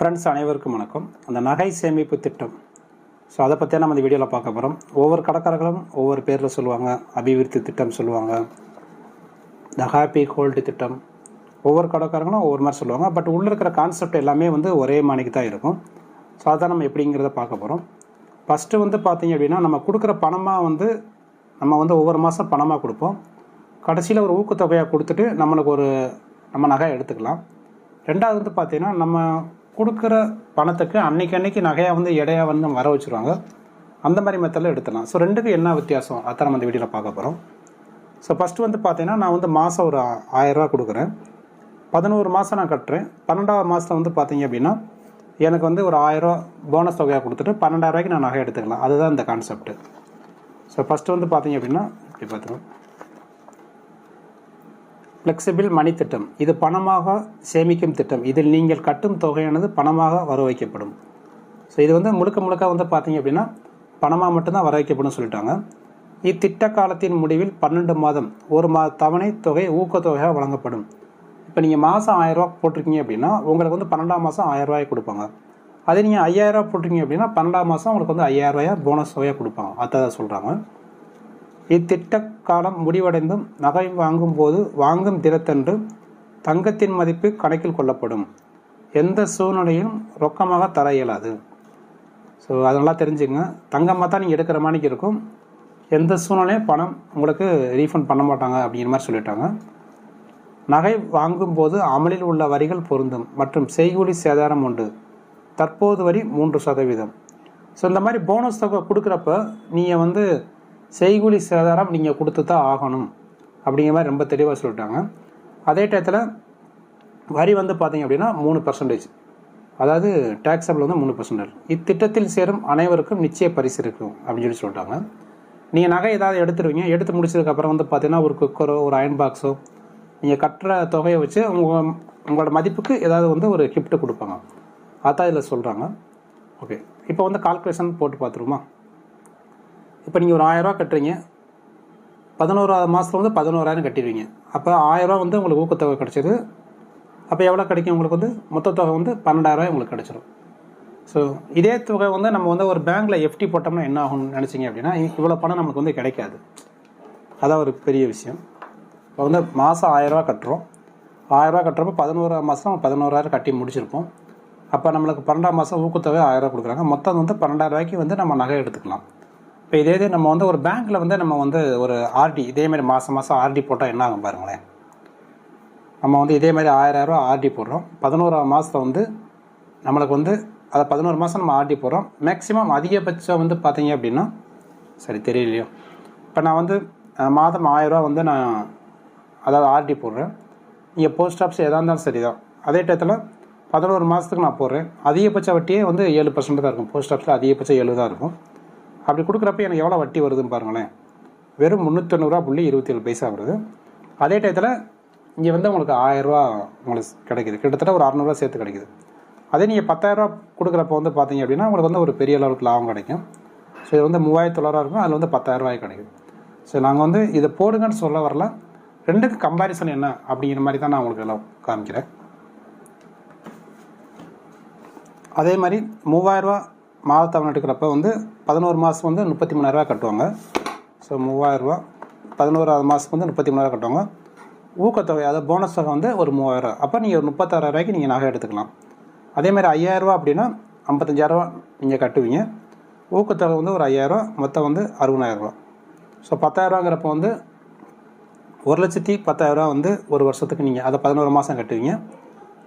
Friends அனைவருக்கும் வணக்கம். அந்த நகை சேமிப்பு திட்டம். ஸோ அதை பற்றி நம்ம இந்த வீடியோவில் பார்க்க போகிறோம் ஒவ்வொரு கடைக்காரர்களும் ஒவ்வொரு பேரில் சொல்லுவாங்க அபிவிருத்தி திட்டம் சொல்லுவாங்க த ஹாப்பி ஹோல்டு திட்டம். ஒவ்வொரு கடைக்காரங்களும் ஒவ்வொரு மாதிரி சொல்லுவாங்க. பட் உள்ளே இருக்கிற கான்செப்ட் எல்லாமே வந்து ஒரே மாணிக்கு தான் இருக்கும். ஸோ அதான் நம்ம எப்படிங்கிறத பார்க்க போகிறோம் ஃபஸ்ட்டு வந்து பார்த்தீங்க அப்படின்னா நம்ம கொடுக்குற பணமாக வந்து நம்ம வந்து ஒவ்வொரு மாதம் பணமாக கொடுப்போம். கடைசியில் ஒரு ஊக்கத்தொகையாக கொடுத்துட்டு நம்மளுக்கு ஒரு நம்ம நகை எடுத்துக்கலாம். ரெண்டாவது வந்து பார்த்தீங்கன்னா நம்ம கொடுக்குற பணத்துக்கு அன்னைக்கு அன்னைக்கு நகையாக வந்து எடையாக வந்து வர வச்சுருவாங்க. அந்த மாதிரி மெத்தடில் எடுத்துடலாம். ஸோ ரெண்டுக்கும் என்ன வித்தியாசம்? அத்தனை நம்ம இந்த வீடியோவில் பார்க்க போகிறோம் ஸோ ஃபஸ்ட்டு வந்து பார்த்தீங்கன்னா நான் வந்து மாதம் ஒரு ஆ- கொடுக்குறேன். பதினோரு மாதம் நான் கட்டுறேன். பன்னெண்டாவது மாதத்தில் வந்து பார்த்தீங்க அப்படின்னா எனக்கு வந்து ஒரு ஆயிரரூவா போனஸ் தொகையாக கொடுத்துட்டு பன்னெண்டாயிரூவாய்க்கு நான் நகை எடுத்துக்கலாம். அதுதான் இந்த கான்செப்ட் ஸோ ஃபஸ்ட்டு வந்து பார்த்தீங்க அப்படின்னா இப்படி பார்த்துருவோம் ஃப்ளெக்சிபிள் மணி திட்டம். இது பணமாக சேமிக்கும் திட்டம். இதில் நீங்கள் கட்டும் தொகையானது பணமாக வர வைக்கப்படும் ஸோ இது வந்து முழுக்க முழுக்க வந்து பார்த்தீங்க அப்படின்னா பணமாக மட்டும்தான் வர வைக்கப்படும் சொல்லிட்டாங்க. இத்திட்ட காலத்தின் முடிவில் பன்னெண்டு மாதம் ஒரு மாத தவணை தொகை ஊக்கத்தொகையாக வழங்கப்படும். இப்போ நீங்கள் மாதம் ஆயிரரூவா போட்டிருக்கீங்க அப்படின்னா உங்களுக்கு வந்து பன்னெண்டாம் மாதம் ஆயிரரூவாய் கொடுப்பாங்க. அதே நீங்கள் ஐயாயிரரூவா போட்டிருக்கீங்க அப்படின்னா பன்னெண்டாம் மாதம் உங்களுக்கு வந்து ஐயாயிரரூவாயா போனஸ் தொகையாக கொடுப்பாங்க. அதை சொல்கிறாங்க இத்திட்ட காலம் முடிவடைந்தும் நகை வாங்கும் போது வாங்கும் தினத்தன்று தங்கத்தின் மதிப்பு கணக்கில் கொள்ளப்படும். எந்த சூழ்நிலையும் ரொக்கமாக தர இயலாது. ஸோ அதெல்லாம் தெரிஞ்சுங்க. தங்கமாக தான் நீங்கள் எடுக்கிற மாதிரிக்கு இருக்கும். எந்த சூழ்நிலையும் பணம் உங்களுக்கு ரீஃபண்ட் பண்ண மாட்டாங்க அப்படிங்கிற மாதிரி சொல்லிட்டாங்க. நகை வாங்கும் போது அமலில் உள்ள வரிகள் பொருந்தும் மற்றும் செய்கூலி சேதாரம் உண்டு. தற்போது வரி மூன்று சதவீதம். ஸோ இந்த மாதிரி போனஸ் தொகை கொடுக்குறப்ப நீங்கள் வந்து செய்கூலி சேதாரம் நீங்கள் கொடுத்து தான் ஆகணும். அப்படிங்கிற மாதிரி ரொம்ப தெளிவாக சொல்லிட்டாங்க. அதே டயத்தில் வரி வந்து பார்த்தீங்க அப்படின்னா மூணு பர்சன்டேஜ் அதாவது டேக்ஸபிள் வந்து மூணு பர்சன்டேஜ் இத்திட்டத்தில் சேரும் அனைவருக்கும் நிச்சய பரிசு இருக்கும் அப்படின்னு சொல்லி சொல்லிட்டாங்க. நீங்கள் நகை ஏதாவது எடுத்துருவீங்க எடுத்து முடிச்சதுக்கப்புறம் வந்து பார்த்தீங்கன்னா ஒரு குக்கரோ ஒரு அயன் பாக்ஸோ நீங்கள் கட்டுற தொகையை வச்சு உங்கள் உங்களோட மதிப்புக்கு ஏதாவது வந்து ஒரு கிஃப்ட்டு கொடுப்பாங்க. அதான் இதில் சொல்கிறாங்க ஓகே இப்போ வந்து கால்குலேஷன் போட்டு பார்த்துருமா இப்போ நீங்கள் ஒரு ஆயிரரூவா கட்டுறீங்க. பதினோராவது மாதத்துல வந்து பதினோராயிரம் கட்டிடுவீங்க. அப்போ ஆயிரரூவா வந்து உங்களுக்கு ஊக்கத்தொகை கிடச்சிது. அப்போ எவ்வளோ கிடைக்கும் உங்களுக்கு வந்து? மொத்த தொகை வந்து பன்னெண்டாயிரரூவா உங்களுக்கு கிடச்சிரும். ஸோ இதே தொகை வந்து நம்ம வந்து ஒரு பேங்க்கில் எஃப்டி போட்டோம்னா என்ன ஆகும்னு நினச்சிங்க அப்படின்னா இவ்வளோ பணம் நமக்கு வந்து கிடைக்காது. அதான் ஒரு பெரிய விஷயம். இப்போ வந்து மாதம் ஆயிரரூவா கட்டுறோம். ஆயிரரூவா கட்டுறப்போ பதினோரா மாதம் பதினோராயிரம் கட்டி முடிச்சிருப்போம். அப்போ நம்மளுக்கு பன்னெண்டாம் மாதம் ஊக்கத்தொகை ஆயிரரூவா கொடுக்குறாங்க. மொத்தம் வந்து பன்னெண்டாயிரம் ரூபாய்க்கு வந்து நம்ம நகை எடுத்துக்கலாம். இப்போ இதே இது நம்ம வந்து ஒரு பேங்க்கில் வந்து நம்ம வந்து ஒரு ஆர்டி இதேமாதிரி மாதம் மாதம் ஆர்டி போட்டால் என்ன ஆகும் பாருங்களேன். நம்ம வந்து இதே மாதிரி ஆயிரரூவா ஆர்டி போடுறோம். பதினோராம் மாதத்தில் வந்து நம்மளுக்கு வந்து அதை பதினோரு மாதம் நம்ம ஆர்டி போடுறோம். மேக்ஸிமம் அதிகபட்சம் வந்து பார்த்தீங்க அப்படின்னா சரி தெரியலையோ. இப்போ நான் வந்து மாதம் ஆயிரரூவா வந்து நான் அதாவது ஆர்டி போடுறேன். நீங்கள் போஸ்ட் ஆஃபீஸ் எதாக இருந்தாலும் சரி தான். அதே டயத்தில் பதினோரு மாதத்துக்கு நான் போடுறேன். அதிகபட்ச வட்டியே வந்து ஏழு பர்சன்ட் தான் இருக்கும். போஸ்ட் ஆஃபீஸில் அதிகபட்சம் ஏழு தான் இருக்கும். அப்படி கொடுக்குறப்ப எனக்கு எவ்வளோ வட்டி வருதுன்னு பாருங்களேன். வெறும் முந்நூற்றொண்ணூறுவா புள்ளி இருபத்தி ஏழு பைசா வருது. அதே டயத்தில் இங்கே வந்து உங்களுக்கு ஆயிரரூவா உங்களுக்கு கிடைக்குது. கிட்டத்தட்ட ஒரு அறநூறுவா சேர்த்து கிடைக்குது. அதே நீங்கள் பத்தாயிரரூவா கொடுக்குறப்ப வந்து பார்த்தீங்க அப்படின்னா உங்களுக்கு வந்து ஒரு பெரிய அளவுக்கு லாபம் கிடைக்கும். ஸோ இது வந்து மூவாயிரத்தி தொள்ளாயிரம் இருக்கும். அதில் வந்து பத்தாயிரரூவாய் கிடைக்கும் ஸோ நாங்கள் வந்து இதை போடுங்கன்னு சொல்ல வரல. ரெண்டுக்கு கம்பாரிசன் என்ன அப்படிங்கிற மாதிரி தான் நான் உங்களுக்கு எல்லாம் காமிக்கிறேன். அதே மாதிரி மூவாயிரரூவா மாதத்தவணை எடுக்கிறப்ப வந்து பதினோரு மாதம் வந்து முப்பத்தி மூணாயிரரூவா கட்டுவாங்க. ஸோ மூவாயிரரூவா. பதினோராவது மாதத்துக்கு வந்து முப்பத்தி மூணாயிரம் கட்டுவாங்க. ஊக்கத்தொகை அதாவது போனஸ் தொகை வந்து ஒரு மூவாயிரம். அப்போ நீங்கள் ஒரு நீங்கள் நகை எடுத்துக்கலாம். அதே மாதிரி ஐயாயிரரூவா அப்படின்னா ஐம்பத்தஞ்சாயிரரூவா நீங்கள் கட்டுவீங்க. ஊக்கத்தொகை வந்து ஒரு ஐயாயிரரூவா மொத்தம் வந்து அறுபதாயிரரூவா. ஸோ பத்தாயிரரூவாங்கிறப்ப வந்து ஒரு லட்சத்தி பத்தாயிரரூவா வந்து ஒரு வருஷத்துக்கு நீங்கள் அதை பதினோரு மாதம் கட்டுவீங்க.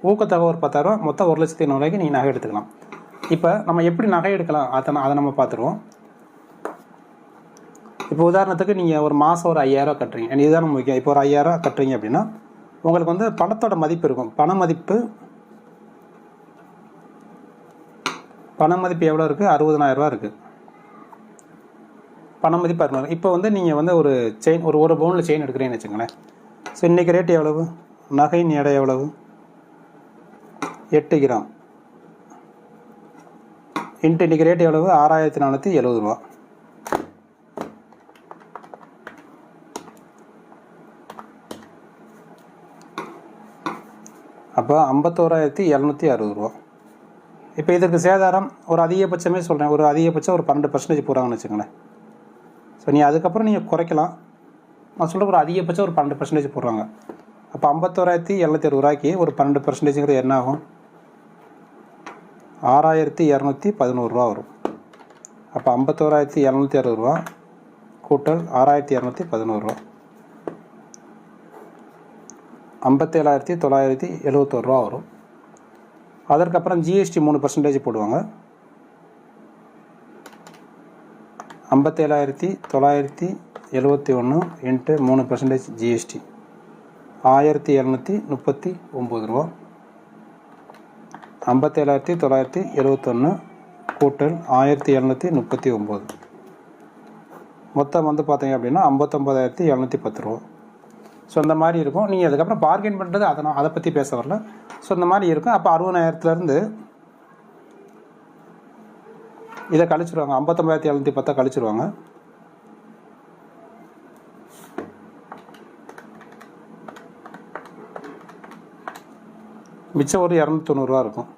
ஊக்கத்தொகை ஒரு பத்தாயிரரூவா மொத்தம் ஒரு லட்சத்தி ஐநூறுவாய்க்கு நீங்கள் நகை எடுத்துக்கலாம். இப்போ நம்ம எப்படி நகை எடுக்கலாம்? அதை அதை நம்ம பார்த்துருவோம் இப்போ உதாரணத்துக்கு நீங்கள் ஒரு மாதம் ஒரு ஐயாயிரம் கட்டுறீங்க. இதுதான் நம்ம முக்கியம். இப்போ ஒரு ஐயாயிரம் கட்டுறீங்க அப்படின்னா உங்களுக்கு வந்து பணத்தோட மதிப்பு இருக்கும். பண மதிப்பு பண மதிப்பு எவ்வளோ இருக்குது அறுபதனாயிரரூவா இருக்குது பண மதிப்பு அறுநூறு. இப்போ வந்து நீங்கள் வந்து ஒரு செயின் ஒரு ஒரு பவுனில் செயின் எடுக்கிறீங்கன்னு வச்சுங்களேன் ஸோ இன்றைக்கி ரேட் எவ்வளவு? நகையின் எடை எவ்வளவு? எட்டு கிராம். இன்ட்டு இன்றைக்கி ரேட் எவ்வளவு? ஆறாயிரத்தி நானூற்றி எழுபது ரூபா. அப்போ ஐம்பத்தோராயிரத்தி இரநூத்தி அறுபது ரூபா. இப்போ இதற்கு சேதாரம் ஒரு அதிகபட்சமே சொல்கிறேன் ஒரு அதிகபட்சம் ஒரு பன்னெண்டு பர்சன்டேஜ் போகிறாங்கன்னு வச்சுக்கோங்களேன். ஸோ நீ அதுக்கப்புறம் நீங்கள் குறைக்கலாம். நான் சொல்கிற ஒரு அதிகபட்சம் ஒரு பன்னெண்டு பர்சன்டேஜ் போடுறாங்க. அப்போ ஐம்பத்தோராயிரத்தி எழுநூத்தி அறுபது ரூபாய்க்கு ஒரு பன்னெண்டு பர்சன்டேஜுங்கிறது என்ன ஆகும்? ஆறாயிரத்தி இரநூத்தி பதினோருவா வரும். அப்போ ஐம்பத்தோராயிரத்தி இரநூத்தி அறுபது ரூபா கூட்டல் ஆறாயிரத்தி இரநூத்தி பதினோருவா ஐம்பத்தேழாயிரத்தி தொள்ளாயிரத்தி எழுபத்தோருவா ரூபா வரும். அதற்கப்புறம் ஜிஎஸ்டி மூணு பர்சன்டேஜ் போடுவாங்க. ஐம்பத்தேழாயிரத்தி தொள்ளாயிரத்தி எழுபத்தி ஒன்று இன்ட்டு மூணு பர்சன்டேஜ் ஜிஎஸ்டி ஆயிரத்தி இரநூத்தி முப்பத்தி ஒம்பது ரூபா. ஐம்பத்தேழாயிரத்தி தொள்ளாயிரத்தி எழுவத்தொன்று கூட்டல் ஆயிரத்தி இரநூத்தி முப்பத்தி ஒம்பது. மொத்தம் வந்து பார்த்தீங்க அப்படின்னா ஐம்பத்தொம்பதாயிரத்தி எழுநூற்றி பத்து ரூபா. ஸோ இந்த மாதிரி இருக்கும். நீங்கள் அதுக்கப்புறம் பார்கெயின் பண்ணுறது அதை நான் அதை பற்றி பேச வரல. ஸோ இந்த மாதிரி இருக்கும். அப்போ அறுபதாயிரத்துலேருந்து இதை கழிச்சிருவாங்க. ஐம்பத்தொம்பதாயிரத்தி எழுநூற்றி பத்தை கழிச்சிருவாங்க. மிச்சம் ஒரு இரநூத்தி தொண்ணூறுரூவா இருக்கும்.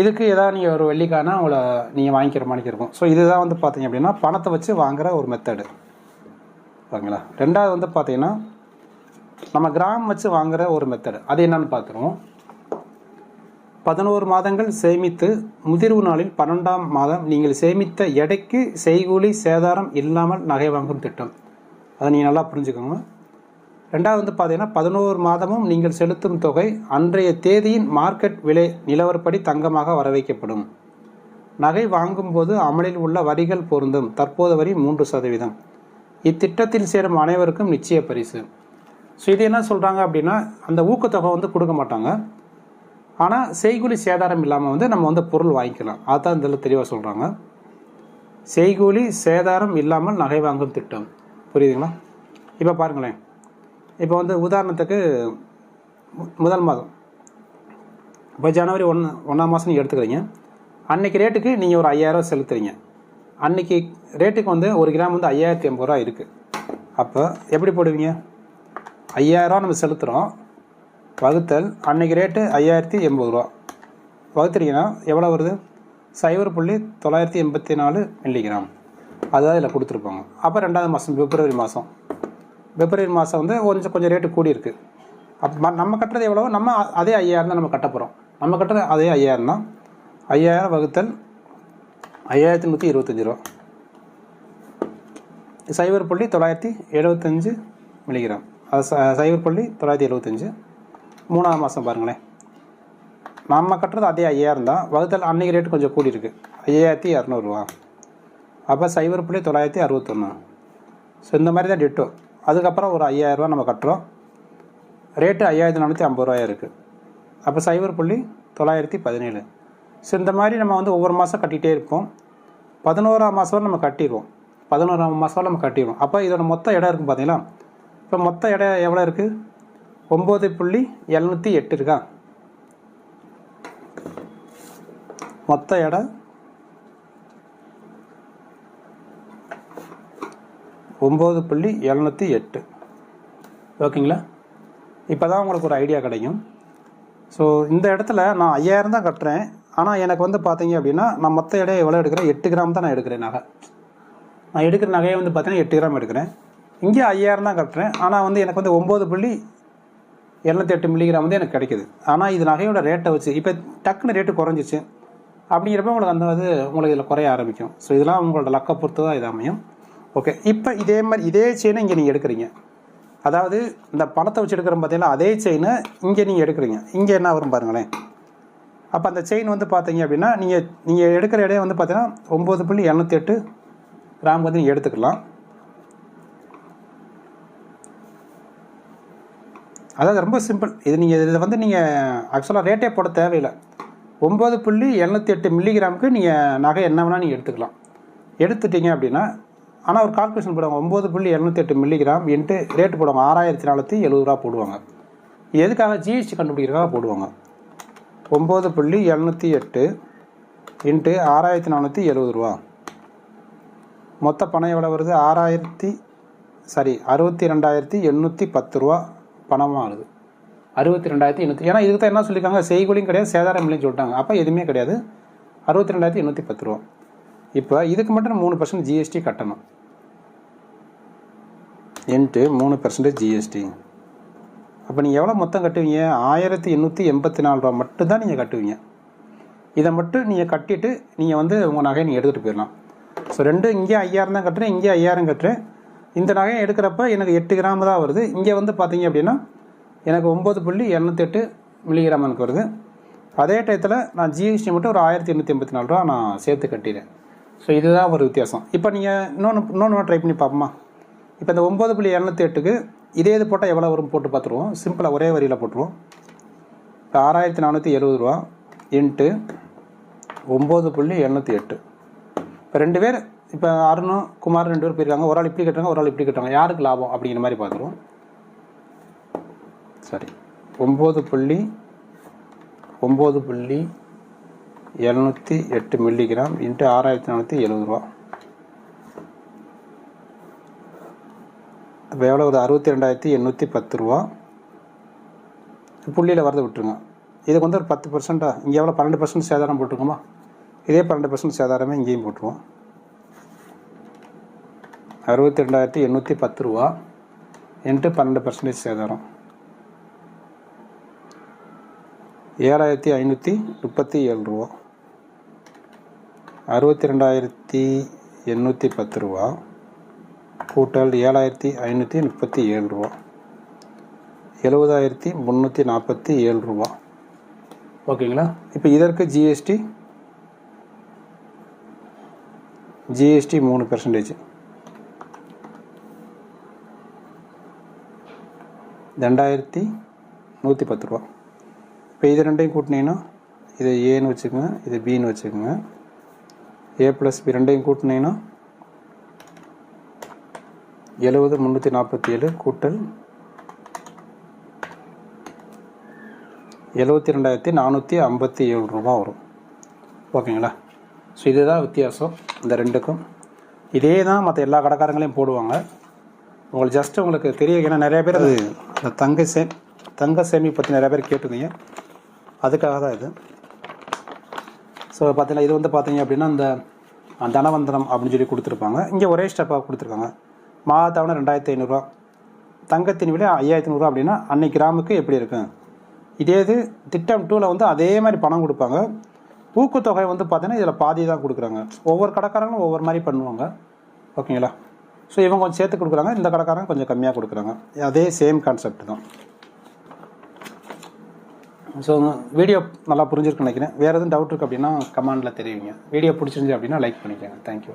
இதுக்கு ஏதாவது நீங்கள் ஒரு வெள்ளிக்கானா உங்களை நீங்கள் வாங்கிக்கிற மாதிரி இருக்கும். ஸோ இதுதான் வந்து பார்த்தீங்க அப்படின்னா பணத்தை வச்சு வாங்குகிற ஒரு மெத்தடு ஓகேங்களா? ரெண்டாவது வந்து பார்த்தீங்கன்னா நம்ம கிராம் வச்சு வாங்குகிற ஒரு மெத்தடு அது என்னன்னு பார்த்துருவோம். பதினோரு மாதங்கள் சேமித்து முதிர்வு நாளில் பன்னெண்டாம் மாதம் நீங்கள் சேமித்த எடைக்கு செய்கூலி சேதாரம் இல்லாமல் நகை வாங்கும் திட்டம். அதை நீங்கள் நல்லா புரிஞ்சுக்கோங்க. ரெண்டாவது வந்து பார்த்தீங்கன்னா பதினோரு மாதமும் நீங்கள் செலுத்தும் தொகை அன்றைய தேதியின் மார்க்கெட் விலை நிலவரப்படி தங்கமாக வரவைக்கப்படும். நகை வாங்கும்போது அமலில் உள்ள வரிகள் பொருந்தும். தற்போது வரி மூன்று சதவீதம். இத்திட்டத்தில் சேரும் அனைவருக்கும் நிச்சய பரிசு. ஸோ இது என்ன சொல்கிறாங்க அப்படின்னா அந்த ஊக்கத்தொகை வந்து கொடுக்க மாட்டாங்க. ஆனால் செய்கூலி சேதாரம் இல்லாமல் வந்து நம்ம வந்து பொருள் வாங்கிக்கலாம். அதுதான் இதில் தெளிவாக சொல்கிறாங்க செய்கூலி சேதாரம் இல்லாமல் நகை வாங்கும் திட்டம். புரியுதுங்களா? இப்போ பாருங்களேன். இப்போ வந்து உதாரணத்துக்கு மு- முதல் மாதம். இப்போ ஜனவரி ஒன்று ஒன்றாம் மாதம் நீங்கள் எடுத்துக்கிறீங்க. அன்றைக்கி ரேட்டுக்கு நீங்கள் ஒரு ஐயாயிரம் செலுத்துறீங்க. அன்றைக்கி ரேட்டுக்கு வந்து ஒரு கிராம் வந்து ஐயாயிரத்தி எண்பது ரூபா இருக்குது அப்போ எப்படி போடுவீங்க? ஐயாயிரரூவா நம்ம செலுத்துகிறோம் வகுத்தல் அன்றைக்கி ரேட்டு ஐயாயிரத்தி எண்பது ரூபா வகுத்துறீங்கன்னா எவ்வளோ வருது? சைபர் புள்ளி தொள்ளாயிரத்தி எண்பத்தி நாலு மில்லிகிராம் அதுதான் இதில் கொடுத்துருப்பாங்க. அப்போ ரெண்டாவது மாதம் பிப்ரவரி மாதம் பிப்ரவரி மாதம் வந்து கொஞ்சம் கொஞ்சம் ரேட்டு கூடி இருக்கு அப்போ நம்ம கட்டுறது எவ்வளவோ நம்ம அதே ஐயாயிரம் தான் நம்ம கட்ட போகிறோம் நம்ம கட்டுறது அதே ஐயாயிரம் தான். ஐயாயிரம் வகுத்தல் ஐயாயிரத்தி நூற்றி இருபத்தஞ்சி ரூபா. சைபர் புள்ளி தொள்ளாயிரத்தி எழுபத்தஞ்சு மில்லிகிராம் அது ச- சைபர் புள்ளி தொள்ளாயிரத்தி எழுபத்தஞ்சு. மூணாவது மாதம் பாருங்களேன். நம்ம கட்டுறது அதே ஐயாயிரம் தான். வகுத்தல் அன்னைக்கு ரேட்டு கொஞ்சம் கூடியிருக்கு. ஐயாயிரத்தி இரநூறுவா அப்போ சைபர் புள்ளி தொள்ளாயிரத்தி அறுபத்தொன்று ஸோ இந்த மாதிரி தான் டிட்டோ அதுக்கப்புறம் ஒரு ஐயாயிரரூவா நம்ம கட்டுறோம். ரேட்டு ஐயாயிரத்தி நானூற்றி ஐம்பது ரூபாயா இருக்குது அப்போ சைபர் புள்ளி தொள்ளாயிரத்தி பதினேழு. ஸோ இந்த மாதிரி நம்ம வந்து ஒவ்வொரு மாதம் கட்டிகிட்டே இருப்போம். பதினோராம் மாதம் நம்ம கட்டிடுவோம். பதினோராம் மாதம் நம்ம கட்டிடுவோம். அப்போ இதோட மொத்த இடம் இருக்கும் பார்த்தீங்களா இப்போ மொத்த இடம் எவ்வளோ இருக்குது ஒம்பது புள்ளி எழுநூற்றி எட்டு இருக்கா? மொத்த இடம் ஒம்பது புள்ளி எழுநூற்றி எட்டு. ஓகேங்களா? இப்போ தான் உங்களுக்கு ஒரு ஐடியா கிடைக்கும். ஸோ இந்த இடத்துல நான் ஐயாயிரம் தான் கட்டுறேன். ஆனால் எனக்கு வந்து பார்த்தீங்க அப்படின்னா நான் மொத்த எடை எவ்வளோ எடுக்கிறேன்? எட்டு கிராம் தான் நான் எடுக்கிறேன் நகை. நான் எடுக்கிற நகையை வந்து பார்த்தீங்கன்னா எட்டு கிராம் எடுக்கிறேன். இங்கே ஐயாயிரம் தான் கட்டுறேன். ஆனால் வந்து எனக்கு வந்து ஒம்பது புள்ளி இரநூத்தி எட்டு மில்லிகிராம் வந்து எனக்கு கிடைக்குது. ஆனால் இது நகையோட ரேட்டை வச்சு இப்போ டக்குன்னு ரேட்டு குறைஞ்சிச்சு. அப்படிங்கிறப்ப உங்களுக்கு அந்த வந்து உங்களுக்கு இதில் குறைய ஆரம்பிக்கும். ஸோ இதெல்லாம் உங்களோட லக்கை பொறுத்து தான் இது அமையும். ஓகே இப்போ இதே மாதிரி இதே செயினை இங்கே நீங்கள் எடுக்கிறீங்க. அதாவது இந்த பணத்தை வச்சு எடுக்கிற பார்த்தீங்கன்னா அதே செயினை இங்கே நீங்கள் எடுக்கிறீங்க. இங்கே என்ன வரும் பாருங்களேன். அப்போ அந்த செயின் வந்து பார்த்தீங்க அப்படின்னா நீங்கள் நீங்கள் எடுக்கிற இடையே வந்து பார்த்தீங்கன்னா ஒம்பது புள்ளி எழுநூற்றி எட்டு கிராம் வந்து நீங்கள் எடுத்துக்கலாம். அதாவது ரொம்ப சிம்பிள் இது நீங்கள் இதை வந்து நீங்கள் ஆக்சுவலாக ரேட்டே போட தேவையில்லை. ஒம்பது புள்ளி எழுநூத்தி எட்டு மில்லிகிராமுக்கு நீங்கள் நகை என்ன வேணால் நீங்கள் எடுத்துக்கலாம். எடுத்துட்டீங்க அப்படின்னா ஆனால் ஒரு கால்குலேஷன் போடுவாங்க. ஒம்பது புள்ளி எழுநூத்தி எட்டு மில்லிகிராம் இன்ட்டு ரேட்டு போடுவாங்க. ஆறாயிரத்தி நானூற்றி எழுபது ரூபா போடுவாங்க. எதுக்காக ஜிஎஸ்டி கண்டுபிடிக்கிறதாக போடுவாங்க? ஒம்பது புள்ளி எழுநூற்றி எட்டு இன்ட்டு ஆறாயிரத்தி நானூற்றி எழுபது ரூபா. மொத்த பணம் எவ்வளோ வருது? ஆறாயிரத்தி சாரி அறுபத்தி ரெண்டாயிரத்தி எண்ணூற்றி பத்து ரூபா பணமாக வருது. அறுபத்தி ரெண்டாயிரத்தி எண்ணூற்றி ஏன்னா இதுக்கு தான் என்ன சொல்லியிருக்காங்க செய்கூலியும் கிடையாது சேதாரம் இல்லைன்னு சொல்லிட்டாங்க. அப்போ எதுவுமே கிடையாது. அறுபத்தி ரெண்டாயிரத்தி எண்ணூற்றி பத்து ரூபா. இப்போ இதுக்கு மட்டும் மூணு பர்சன்ட் ஜிஎஸ்டி கட்டணும். இன்ட்டு மூணு பர்சன்டேஜ் ஜிஎஸ்டி அப்போ நீங்கள் எவ்வளோ மொத்தம் கட்டுவீங்க? ஆயிரத்தி எண்ணூற்றி எண்பத்தி நாலு ரூபா மட்டும்தான் நீங்கள் கட்டுவீங்க. இதை மட்டும் நீங்கள் கட்டிட்டு நீங்கள் வந்து உங்கள் நகையை நீங்கள் எடுத்துகிட்டு போயிடலாம். ஸோ ரெண்டு இங்கே ஐயாயிரம் தான் கட்டுறேன் இங்கே ஐயாயிரம் கட்டுறேன். இந்த நகையை எடுக்கிறப்ப எனக்கு எட்டு கிராம் தான் வருது. இங்கே வந்து பார்த்தீங்க அப்படின்னா எனக்கு ஒம்பது புள்ளி இரநூத்தெட்டு மில்லிகிராம் எனக்கு வருது. அதே டயத்தில் நான் ஜிஎஸ்டி மட்டும் ஒரு ஆயிரத்தி எண்ணூற்றி எண்பத்தி நாலு ரூபா நான் சேர்த்து கட்டிடுறேன். ஸோ இதுதான் ஒரு வித்தியாசம். இப்போ நீங்கள் இன்னொன்று இன்னொன்று ட்ரை பண்ணி பார்ப்போமா? இப்போ இந்த ஒம்பது புள்ளி இரநூத்தி எட்டுக்கு இதே இது போட்டால் எவ்வளோ வரும் போட்டு பார்த்துருவோம். சிம்பிளாக ஒரே வரியில் போட்டுருவோம். இப்போ ஆறாயிரத்தி நானூற்றி எழுபது ரூபா இன்ட்டு ஒம்பது புள்ளி எழுநூற்றி எட்டு. இப்போ ரெண்டு பேர் இப்போ அருணும் குமார் ரெண்டு பேர் போயிருக்காங்க. ஒரு ஆள் இப்படி கட்டுறாங்க ஒரு ஆள் இப்படி கட்டுறாங்க. யாருக்கு லாபம் அப்படிங்கிற மாதிரி பார்த்துருவோம். சரி. ஒம்பது புள்ளி ஒம்பது புள்ளி எழுநூற்றி எட்டு மில்லிகிராம் இன்ட்டு ஆறாயிரத்தி நானூற்றி எழுபது ரூபா. இப்போ எவ்வளோ ஒரு அறுபத்தி ரெண்டாயிரத்தி எண்ணூற்றி பத்து ரூபா. புள்ளியில் வரது விட்டுருங்க. இதுக்கு வந்து ஒரு பத்து பர்சன்ட்டா இங்கே எவ்வளோ பன்னெண்டு பர்சன்ட் சேதாரம் போட்டுருக்கோமா? இதே பன்னெண்டு பர்சன்ட் சேதாரமே இங்கேயும் போட்டுருவோம். அறுபத்தி ரெண்டாயிரத்தி எண்ணூற்றி பத்து ரூபா இன்ட்டு பன்னெண்டு பர்சன்டேஜ் சேதாரம். ஏழாயிரத்தி ஐநூற்றி முப்பத்தி ஏழு ரூபா. அறுபத்தி ரெண்டாயிரத்தி எண்ணூற்றி பத்து ரூபா. கூட்டல் ஏழாயிரத்தி ஐநூற்றி முப்பத்தி ஏழு ரூபா. எழுபதாயிரத்தி முந்நூற்றி நாற்பத்தி ஏழு ரூபா. ஓகேங்களா? இப்போ இதற்கு ஜிஎஸ்டி ஜிஎஸ்டி மூணு பெர்சன்டேஜ் ரெண்டாயிரத்தி நூற்றி பத்து ரூபா. இப்போ இது ரெண்டையும் கூட்டினீங்கன்னா இதை ஏன்னு வச்சுக்கோங்க இது பின்னு வச்சுக்கோங்க ஏ ப்ளஸ் பி ரெண்டையும் கூட்டினீங்கன்னா எழுபது முந்நூற்றி நாற்பத்தி ஏழு கூட்டல் எழுபத்தி ரெண்டாயிரத்தி நானூற்றி ஐம்பத்தி ஏழு ரூபா வரும். ஓகேங்களா? ஸோ இதுதான் வித்தியாசம். இந்த ரெண்டுக்கும். இதே தான் மற்ற எல்லா கடைக்காரங்களையும் போடுவாங்க. உங்களுக்கு ஜஸ்ட் உங்களுக்கு தெரிய ஏன்னா நிறைய பேர் அது இந்த தங்க சே தங்க சேமி பற்றி நிறைய பேர் கேட்டிருந்தீங்க. அதுக்காக தான் இது. ஸோ பார்த்தீங்கன்னா இது வந்து பார்த்தீங்க அப்படின்னா அந்த தனவந்தனம் அப்படின்னு சொல்லி கொடுத்துருப்பாங்க. இங்கே ஒரே ஸ்டெப்பாக கொடுத்துருக்காங்க. மாதத்தவணை ரெண்டாயிரத்தி ஐநூறுரூவா தங்கத்தின் விலை ஐயாயிரத்தி நூறுரூவா அப்படின்னா அன்னைக்கு கிராமுக்கு எப்படி இருக்கும்? இதே இது திட்டம் டூவில் வந்து அதே மாதிரி பணம் கொடுப்பாங்க. ஊக்கத்தொகை வந்து பார்த்தீங்கன்னா இதில் பாதி தான் கொடுக்குறாங்க. ஒவ்வொரு கடைக்காரங்களும் ஒவ்வொரு மாதிரி பண்ணுவாங்க. ஓகேங்களா? ஸோ இவங்க கொஞ்சம் சேர்த்து கொடுக்குறாங்க. இந்த கடைக்காரங்க கொஞ்சம் கம்மியாக கொடுக்குறாங்க. அதே சேம் கான்செப்ட் தான். ஸோ வீடியோ நல்லா புரிஞ்சிருக்குன்னு நினைக்கிறேன். வேறு எதுவும் டவுட் இருக்குது அப்படின்னா கமெண்டில் தெரிவிங்க. வீடியோ பிடிச்சிருந்துச்சு அப்படின்னா லைக் பண்ணிக்கோங்க. தேங்க்யூ